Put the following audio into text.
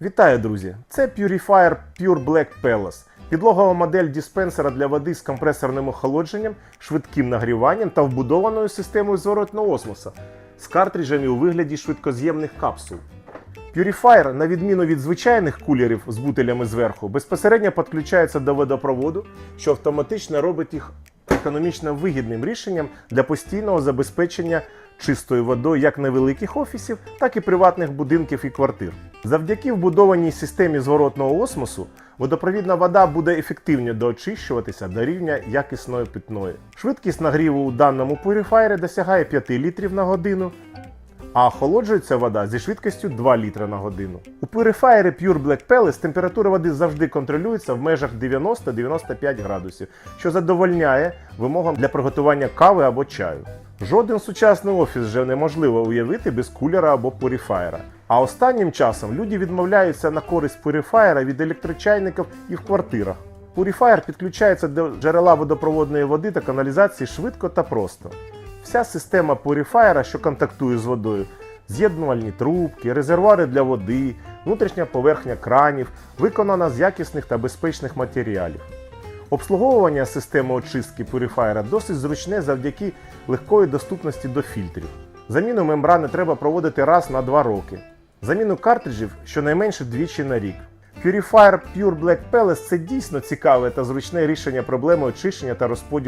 Вітаю, друзі! Це Purifier Pure Black Palace. Підлогова модель диспенсера для води з компресорним охолодженням, швидким нагріванням та вбудованою системою зворотного осмоса з картриджами у вигляді швидкоз'ємних капсул. Purifier, на відміну від звичайних кулерів з бутилями зверху, безпосередньо підключається до водопроводу, що автоматично робить їх економічно вигідним рішенням для постійного забезпечення чистою водою як невеликих офісів, так і приватних будинків і квартир. Завдяки вбудованій системі зворотного осмосу водопровідна вода буде ефективно доочищуватися до рівня якісної питної. Швидкість нагріву у даному пуріфаєрі досягає 5 літрів на годину, а охолоджується вода зі швидкістю 2 літри на годину. У пурифаєрі Pure Black Palace температура води завжди контролюється в межах 90-95 градусів, що задовольняє вимогам для приготування кави або чаю. Жоден сучасний офіс вже неможливо уявити без кулера або пурифаєра. А останнім часом люди відмовляються на користь пурифаєра від електрочайників і в квартирах. Пурифаєр підключається до джерела водопроводної води та каналізації швидко та просто. Вся система пурифаєра, що контактує з водою, з'єднувальні трубки, резервуари для води, внутрішня поверхня кранів, виконана з якісних та безпечних матеріалів. Обслуговування системи очистки Purifier досить зручне завдяки легкої доступності до фільтрів. Заміну мембрани треба проводити раз на 2 роки. Заміну картриджів щонайменше двічі на рік. Purifier Pure Black Palace – це дійсно цікаве та зручне рішення проблеми очищення та розподілу